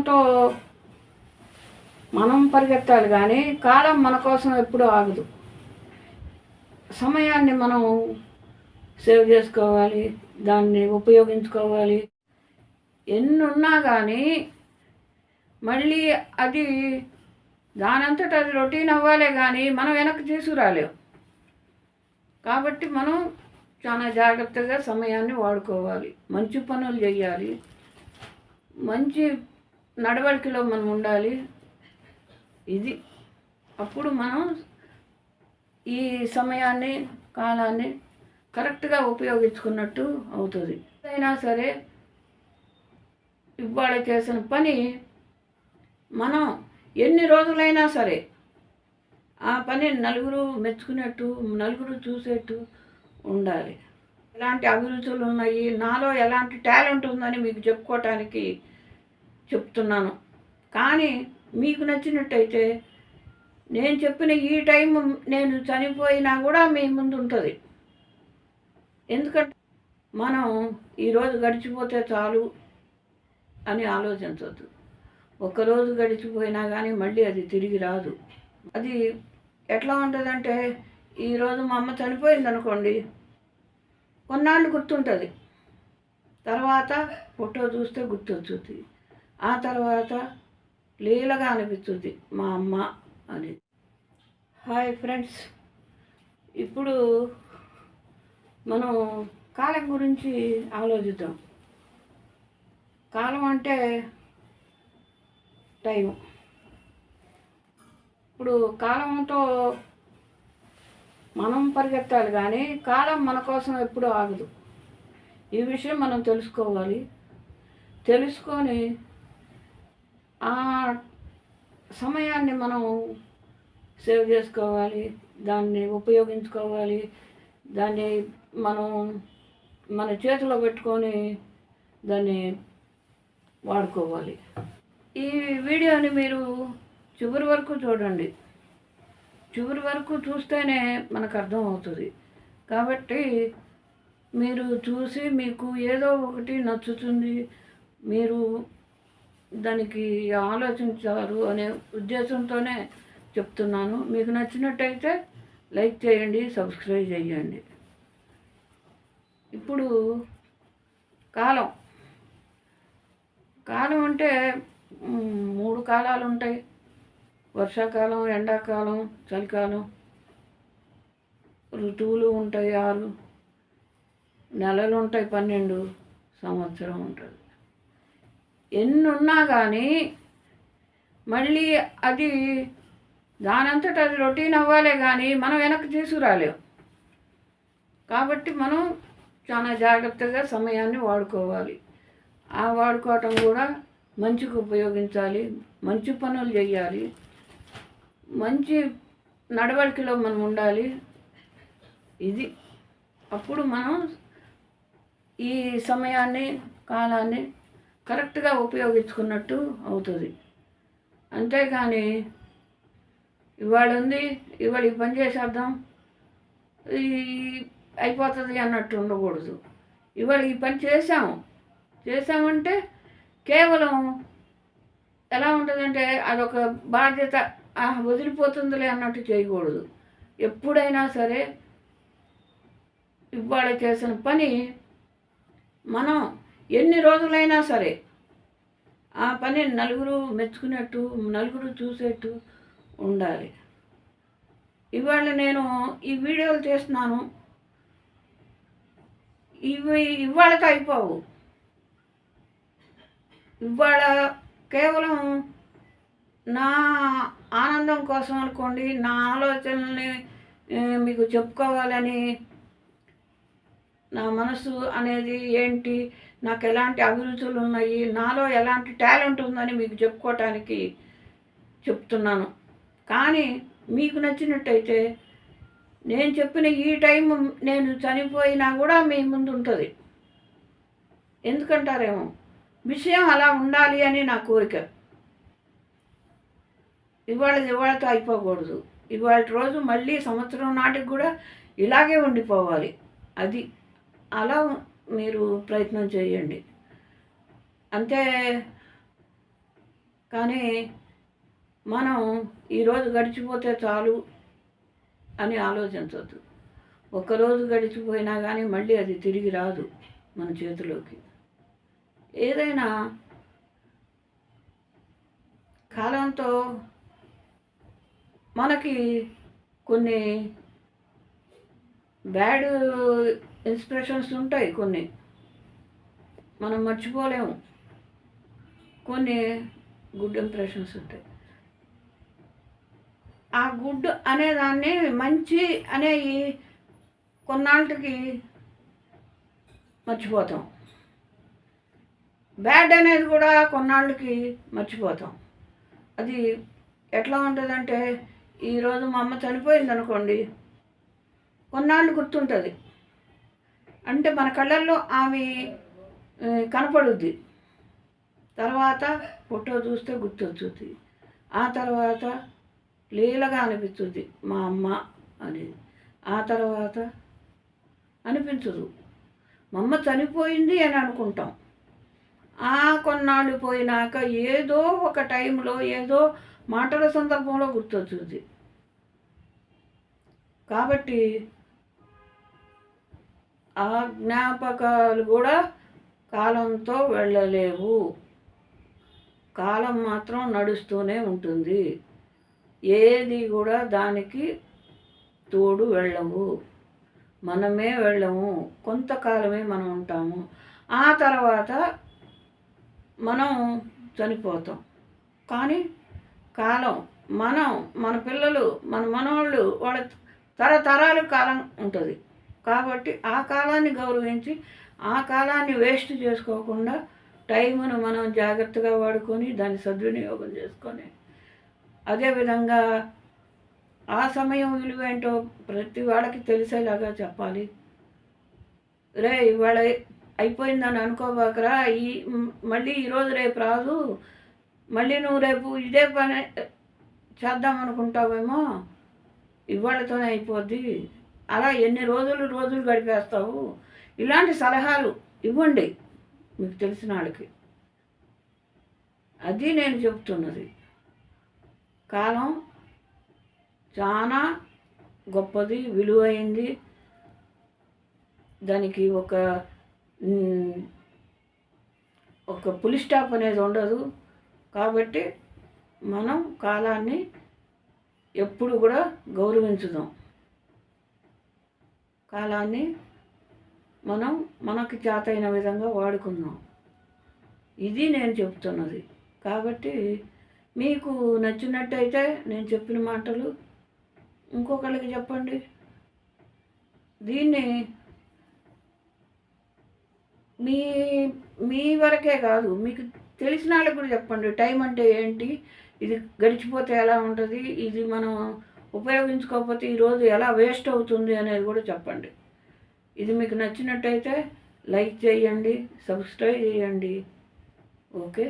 కాలంతో మనం పరిగెత్తాలి కానీ కాలం మన కోసం ఎప్పుడూ ఆగదు. సమయాన్ని మనం సేవ్ చేసుకోవాలి దాన్ని ఉపయోగించుకోవాలి. ఎన్ని ఉన్నా కానీ మళ్ళీ అది దానంతట అది రొటీన్ అవ్వాలే కానీ మనం వెనక్కి తీసుకురాలేం. కాబట్టి మనం చాలా జాగ్రత్తగా సమయాన్ని వాడుకోవాలి. మంచి పనులు చేయాలి. మంచి నడవడికలో మనం ఉండాలి. ఇది అప్పుడు మనం ఈ సమయాన్ని కాలాన్ని కరెక్ట్గా ఉపయోగించుకున్నట్టు అవుతుంది. అయినా సరే ఇవాళ చేసిన పని మనం ఎన్ని రోజులైనా సరే ఆ పని నలుగురు మెచ్చుకునేట్టు నలుగురు చూసేట్టు ఉండాలి. ఎలాంటి అభిరుచులు ఉన్నాయి? నాలో ఎలాంటి టాలెంట్ ఉందని మీకు చెప్పుకోవటానికి చెప్తున్నాను. కానీ మీకు నచ్చినట్టయితే నేను చెప్పిన ఈ టైం నేను చనిపోయినా కూడా మీ ముందు ఉంటుంది ఎందుకంటే మనం ఈరోజు గడిచిపోతే చాలు అని ఆలోచించవద్దు ఒక్కరోజు గడిచిపోయినా కానీ మళ్ళీ అది తిరిగి రాదు. అది ఎట్లా ఉంటుందంటే ఈరోజు మా అమ్మ చనిపోయింది అనుకోండి కొన్నాళ్ళు గుర్తుంటుంది. తర్వాత ఫోటో చూస్తే గుర్తొచ్చుద్ది. ఆ తర్వాత లీలగా అనిపిస్తుంది మా అమ్మ అని. Hi friends. ఇప్పుడు మనం కాలం గురించి ఆలోచిద్దాం. కాలం అంటే టైం ఇప్పుడు కాలంతో మనం పరిగెత్తాలి కానీ కాలం మన కోసం ఎప్పుడూ ఆగదు. ఈ విషయం మనం తెలుసుకోవాలి. తెలుసుకొని ఆ సమయాన్ని మనం సేవ్ చేసుకోవాలి దాన్ని ఉపయోగించుకోవాలి దాన్ని మనం మన చేతిలో పెట్టుకొని దాన్ని వాడుకోవాలి. ఈ వీడియోని మీరు చివరి వరకు చూడండి. చివరి వరకు చూస్తేనే మనకు అర్థం అవుతుంది కాబట్టి మీరు చూసి మీకు ఏదో ఒకటి నచ్చుతుంది. మీరు దానికి ఆలోచించారు అనే ఉద్దేశంతోనే చెప్తున్నాను. మీకు నచ్చినట్టయితే లైక్ చేయండి సబ్స్క్రైబ్ చేయండి. ఇప్పుడు కాలం. కాలం అంటే మూడు కాలాలు ఉంటాయి. వర్షాకాలం ఎండాకాలం చలికాలం. ఋతువులు ఉంటాయి ఆరు. నెలలు ఉంటాయి పన్నెండు సంవత్సరం ఉంటుంది ఎన్ని ఉన్నా కానీ మళ్ళీ అది దానంతట అది రొటీన్ అవ్వాలే కానీ మనం వెనక్కి తీసుకురాలేం. కాబట్టి మనం చాలా జాగ్రత్తగా సమయాన్ని వాడుకోవాలి. ఆ వాడుకోవటం కూడా మంచికి ఉపయోగించాలి మంచి పనులు చేయాలి మంచి నడవడికలో మనం ఉండాలి. ఇది అప్పుడు మనం ఈ సమయాన్ని కాలాన్ని కరెక్ట్గా ఉపయోగించుకున్నట్టు అవుతుంది. అంతేకాని ఇవాళ ఉంది ఇవాళ ఈ పని చేసేద్దాం ఈ అయిపోతుంది అన్నట్టు ఉండకూడదు. ఇవాళ ఈ పని చేసాము చేసామంటే కేవలం ఎలా ఉంటుందంటే అదొక బాధ్యత వదిలిపోతుందిలే అన్నట్టు చేయకూడదు. ఎప్పుడైనా సరే ఇవాళ చేసిన పని మనం ఎన్ని రోజులైనా సరే ఆ పని నలుగురు మెచ్చుకునేట్టు నలుగురు చూసేట్టు ఉండాలి. ఇవాళ నేను ఈ వీడియోలు చేస్తున్నాను. ఇవి ఇవాళకి అయిపోవు. ఇవాళ కేవలం నా ఆనందం కోసం అనుకోండి నా ఆలోచనల్ని మీకు చెప్పుకోవాలని నా మనసు అనేది ఏంటి నాకు ఎలాంటి అభిరుచులు ఉన్నాయి నాలో ఎలాంటి టాలెంట్ ఉందని మీకు చెప్పుకోవటానికి చెప్తున్నాను. కానీ మీకు నచ్చినట్టయితే నేను చెప్పిన ఈ టైం నేను చనిపోయినా కూడా మీ ముందు ఉంటుంది ఎందుకంటారేమో? విషయం అలా ఉండాలి అని నా కోరిక. ఇవాళ ఇవాళతో అయిపోకూడదు. ఇవాళ రోజు మళ్ళీ సంవత్సరం నాటికి కూడా ఇలాగే ఉండిపోవాలి. అది అలా మీరు ప్రయత్నం చేయండి. అంతే. కానీ మనం ఈరోజు గడిచిపోతే చాలు అని ఆలోచించవద్దు ఒక్కరోజు గడిచిపోయినా కానీ మళ్ళీ అది తిరిగి రాదు మన చేతిలోకి. ఏదైనా కాలంతో మనకి కొన్ని బ్యాడ్ ఇన్స్పిరేషన్స్ ఉంటాయి కొన్ని. మనం మర్చిపోలేము. కొన్ని గుడ్ ఇంప్రెషన్స్ ఉంటాయి. ఆ గుడ్ అనేదాన్ని మంచి అనేవి కొన్నాళ్ళకి మర్చిపోతాం. బ్యాడ్ అనేది కూడా కొన్నాళ్ళకి మర్చిపోతాం. అది ఎట్లా ఉంటుందంటే ఈరోజు మా అమ్మ చనిపోయింది అనుకోండి కొన్నాళ్ళు గుర్తుంటుంది. అంటే మన కళ్ళల్లో ఆమె కనపడుద్ది. తర్వాత ఫోటో చూస్తే గుర్తొచ్చుద్ది. ఆ తర్వాత లీలగా అనిపిస్తుంది మా అమ్మ అనేది. ఆ తర్వాత అనిపించదు. మా అమ్మ చనిపోయింది అని అనుకుంటాం. ఆ కొన్నాళ్ళు పోయినాక ఏదో ఒక టైంలో ఏదో మాటల సందర్భంలో గుర్తొచ్చుద్ది. కాబట్టి ఆ జ్ఞాపకాలు కూడా కాలంతో వెళ్ళలేవు. కాలం మాత్రం నడుస్తూనే ఉంటుంది. ఏది కూడా దానికి తోడు వెళ్ళము. మనమే వెళ్ళము. కొంతకాలమే మనం ఉంటాము. ఆ తర్వాత మనం చనిపోతాం. కానీ కాలం మనం మన పిల్లలు మన మనవాళ్ళు వాళ్ళ తరతరాలు కాలం ఉంటుంది. కాబట్టి ఆ కాలాన్ని గౌరవించి ఆ కాలాన్ని వేస్ట్ చేసుకోకుండా టైమును మనం జాగ్రత్తగా వాడుకొని దాన్ని సద్వినియోగం చేసుకొని. అదేవిధంగా ఆ సమయం విలువ ఏంటో ప్రతి వాళ్ళకి తెలిసేలాగా చెప్పాలి. రే ఇవాళ అయిపోయిందని అనుకోబాకరా ఈ మళ్ళీ ఈరోజు రేపు రాదు మళ్ళీ నువ్వు రేపు ఇదే పని చేద్దాం అనుకుంటావేమో ఇవాళతోనే అయిపోద్ది. అలా ఎన్ని రోజులు రోజులు గడిపేస్తావు? ఇలాంటి సలహాలు ఇవ్వండి మీకు తెలిసిన వాళ్ళకి. అది నేను చెప్తున్నది కాలం చాలా గొప్పది విలువైంది. దానికి ఒక ఒక పులి స్టాప్ అనేది ఉండదు. కాబట్టి మనం కాలాన్ని ఎప్పుడు కూడా గౌరవించుదాం. కాలాన్ని మనం మనకి అయిన విధంగా వాడుకుందాం. ఇది నేను చెప్తున్నది. కాబట్టి మీకు నచ్చినట్టయితే నేను చెప్పిన మాటలు ఇంకొకళ్ళకి చెప్పండి. దీన్ని మీ మీ వరకే కాదు మీకు తెలిసిన వాళ్ళకి కూడా చెప్పండి. టైం అంటే ఏంటి? ఇది గడిచిపోతే ఎలా ఉంటుంది? ఇది మనం ఉపయోగించుకోకపోతే ఈరోజు ఎలా వేస్ట్ అవుతుంది అనేది కూడా చెప్పండి. ఇది మీకు నచ్చినట్టయితే లైక్ చేయండి సబ్స్క్రైబ్ చేయండి. ఓకే?